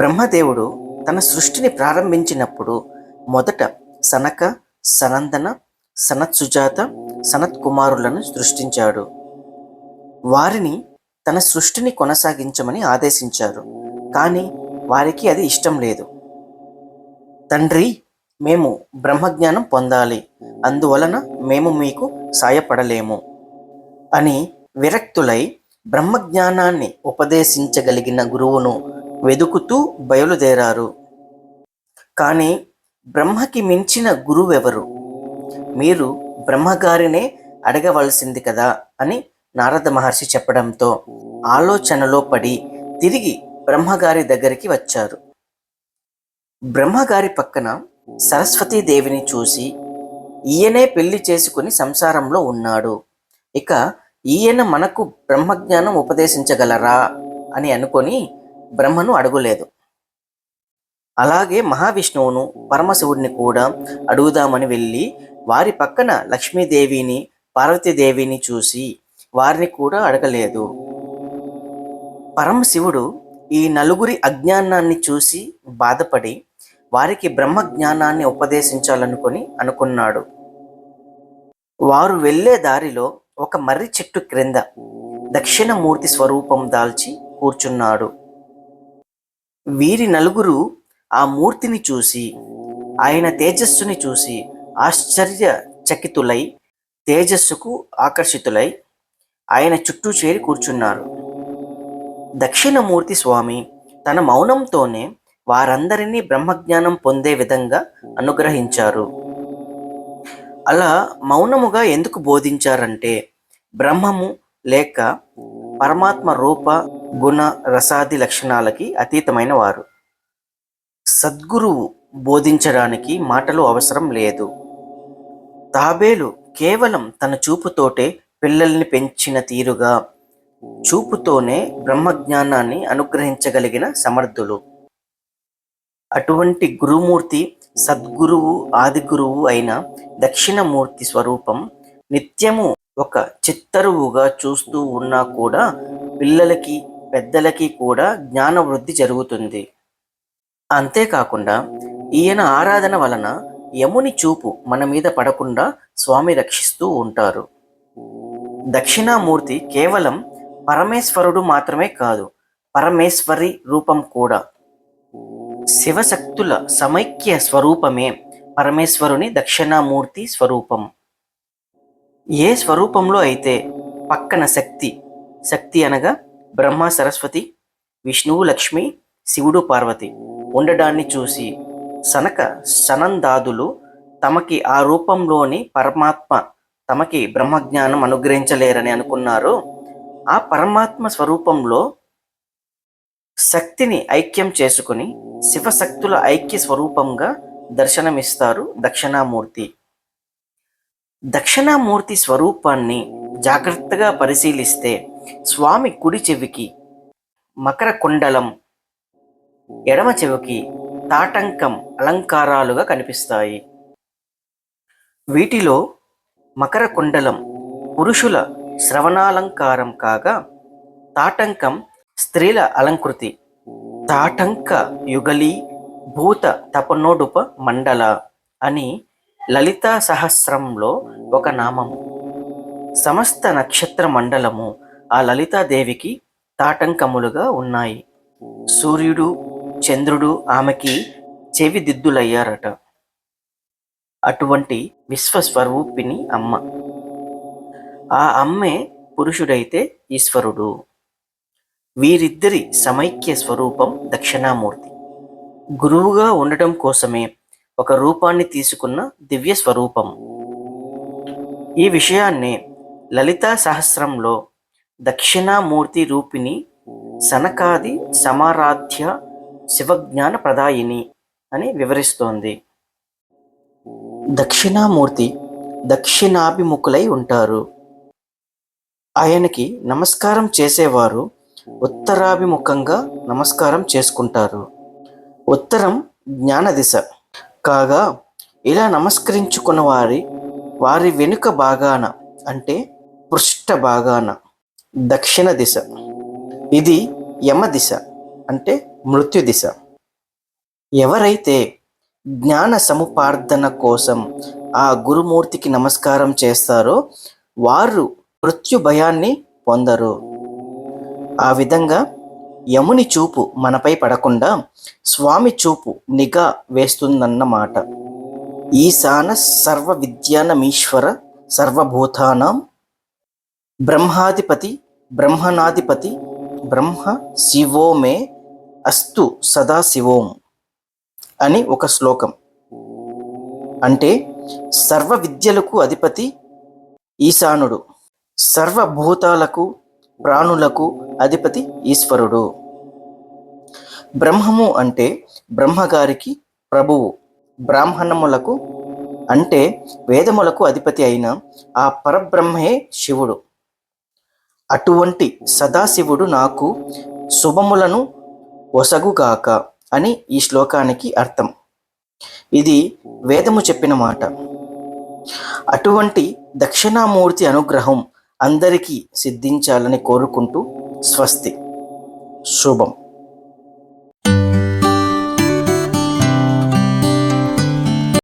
బ్రహ్మదేవుడు తన సృష్టిని ప్రారంభించినప్పుడు మొదట సనక సనందన సనత్ సుజాత సనత్ కుమారులను సృష్టించాడు. వారిని తన సృష్టిని కొనసాగించమని ఆదేశించారు. కానీ వారికి అది ఇష్టం లేదు. తండ్రి మేము బ్రహ్మజ్ఞానం పొందాలి. అందువలన మేము మీకు సాయపడలేము అని విరక్తులై బ్రహ్మజ్ఞానాన్ని ఉపదేశించగలిగిన గురువును వెదుకుతూ బయలుదేరారు. కానీ బ్రహ్మకి మించిన గురువెవరు? మీరు బ్రహ్మగారినే అడగవలసింది కదా అని నారద మహర్షి చెప్పడంతో ఆలోచనలో పడి తిరిగి బ్రహ్మగారి దగ్గరికి వచ్చారు. బ్రహ్మగారి పక్కన సరస్వతీదేవిని చూసి ఈయనే పెళ్ళి చేసుకుని సంసారంలో ఉన్నాడు. ఇక ఈయన మనకు బ్రహ్మజ్ఞానం ఉపదేశించగలరా అని అనుకొని బ్రహ్మను అడగలేదు. అలాగే మహావిష్ణువును పరమశివుడిని కూడా అడుగుదామని వెళ్ళి వారి పక్కన లక్ష్మీదేవిని పార్వతీదేవిని చూసి వారిని కూడా అడగలేదు. పరమశివుడు ఈ నలుగురి అజ్ఞానాన్ని చూసి బాధపడి వారికి బ్రహ్మ జ్ఞానాన్ని ఉపదేశించాలనుకొని అనుకున్నాడు. వారు వెళ్ళే దారిలో ఒక మర్రి చెట్టు క్రింద దక్షిణమూర్తి స్వరూపం దాల్చి కూర్చున్నాడు. వీరి నలుగురు ఆ మూర్తిని చూసి ఆయన తేజస్సుని చూసి ఆశ్చర్యచకితులై తేజస్సుకు ఆకర్షితులై ఆయన చుట్టూ చేరి కూర్చున్నారు. దక్షిణమూర్తి స్వామి తన మౌనంతోనే వారందరినీ బ్రహ్మజ్ఞానం పొందే విధంగా అనుగ్రహించారు. అలా మౌనముగా ఎందుకు బోధించారంటే బ్రహ్మము లేక పరమాత్మ రూప గుణ రసాది లక్షణాలకి అతీతమైన వారు. సద్గురువు బోధించడానికి మాటలు అవసరం లేదు. తాబేలు కేవలం తన చూపుతోటే పిల్లల్ని పెంచిన తీరుగా చూపుతోనే బ్రహ్మజ్ఞానాన్ని అనుగ్రహించగలిగిన సమర్థులు. అటువంటి గురుమూర్తి సద్గురువు ఆది గురువు అయిన దక్షిణమూర్తి స్వరూపం నిత్యము ఒక చిత్తరువుగా చూస్తూ ఉన్నా కూడా పిల్లలకి పెద్దలకి కూడా జ్ఞాన వృద్ధి జరుగుతుంది. అంతేకాకుండా ఈయన ఆరాధన వలన యముని చూపు మన మీద పడకుండా స్వామి రక్షిస్తూ ఉంటారు. దక్షిణామూర్తి కేవలం పరమేశ్వరుడు మాత్రమే కాదు పరమేశ్వరి రూపం కూడా. శివశక్తుల సమైక్య స్వరూపమే పరమేశ్వరుని దక్షిణామూర్తి స్వరూపం. ఏ స్వరూపంలో అయితే పక్కన శక్తి శక్తి అనగా బ్రహ్మ సరస్వతి విష్ణువు లక్ష్మి శివుడు పార్వతి ఉండడాన్ని చూసి సనక సనందాదులు తమకి ఆ రూపంలోని పరమాత్మ తమకి బ్రహ్మజ్ఞానం అనుగ్రహించలేరని అనుకున్నారు. ఆ పరమాత్మ స్వరూపంలో శక్తిని ఐక్యం చేసుకుని శివశక్తుల ఐక్య స్వరూపంగా దర్శనమిస్తారు దక్షిణామూర్తి. దక్షిణామూర్తి స్వరూపాన్ని జాగ్రత్తగా పరిశీలిస్తే స్వామి కుడి చెవికి మకర కుండలం ఎడమ చెవికి తాటంకం అలంకారాలుగా కనిపిస్తాయి. వీటిలో మకర కుండలం పురుషుల శ్రవణాలంకారం కాగా తాటంకం స్త్రీల అలంకృతి తాటంక యుగలి భూత తపనోడుప మండల అని లలితా సహస్రంలో ఒక నామము సమస్త నక్షత్ర మండలము ఆ లలితాదేవికి తాటంకములుగా ఉన్నాయి. సూర్యుడు చంద్రుడు ఆమెకి చెవి దిద్దులయ్యారట అటువంటి విశ్వస్వరూపిణి అమ్మ. ఆ అమ్మే పురుషుడైతే ఈశ్వరుడు. వీరిద్దరి సమైక్య స్వరూపం దక్షిణామూర్తి. గురువుగా ఉండటం కోసమే ఒక రూపాన్ని తీసుకున్న దివ్య స్వరూపం ఈ విషయాన్నే లలితా సహస్రంలో దక్షిణామూర్తి రూపిణి సనకాది సమారాధ్య శివజ్ఞాన ప్రదాయిని అని వివరిస్తోంది. దక్షిణామూర్తి దక్షిణాభిముఖులై ఉంటారు. ఆయనకి నమస్కారం చేసేవారు ఉత్తరాభిముఖంగా నమస్కారం చేసుకుంటారు. ఉత్తరం జ్ఞాన దిశ కాగా ఇలా నమస్కరించుకున్న వారి వారి వెనుక భాగాన అంటే పృష్ఠ భాగాన. దక్షిణ దిశ. ఇది యమ దిశ అంటే మృత్యు దిశ. ఎవరైతే జ్ఞాన సముపార్థన కోసం ఆ గురుమూర్తికి నమస్కారం చేస్తారో వారు మృత్యు భయాన్ని పొందరు. ఆ విధంగా యముని చూపు మనపై పడకుండా స్వామి చూపు నిఘా వేస్తుందన్నమాట. ఈశాన సర్వ విద్యానమీశ్వర సర్వభూతానం బ్రహ్మాధిపతి బ్రహ్మనాధిపతి బ్రహ్మ శివో మే అస్తు సదాశివోం అని ఒక శ్లోకం. అంటే సర్వ విద్యలకు అధిపతి ఈశానుడు సర్వభూతాలకు ప్రాణులకు అధిపతి ఈశ్వరుడు. బ్రహ్మము అంటే బ్రహ్మగారికి ప్రభువు బ్రాహ్మణములకు అంటే వేదములకు అధిపతి అయిన ఆ పరబ్రహ్మే శివుడు. అటువంటి సదాశివుడు నాకు శుభములను ఒసగుగాక అని ఈ శ్లోకానికి అర్థం. ఇది వేదము చెప్పిన మాట. అటువంటి దక్షిణామూర్తి అనుగ్రహం అందరికీ సిద్ధించాలని కోరుకుంటూ స్వస్తి. శుభం.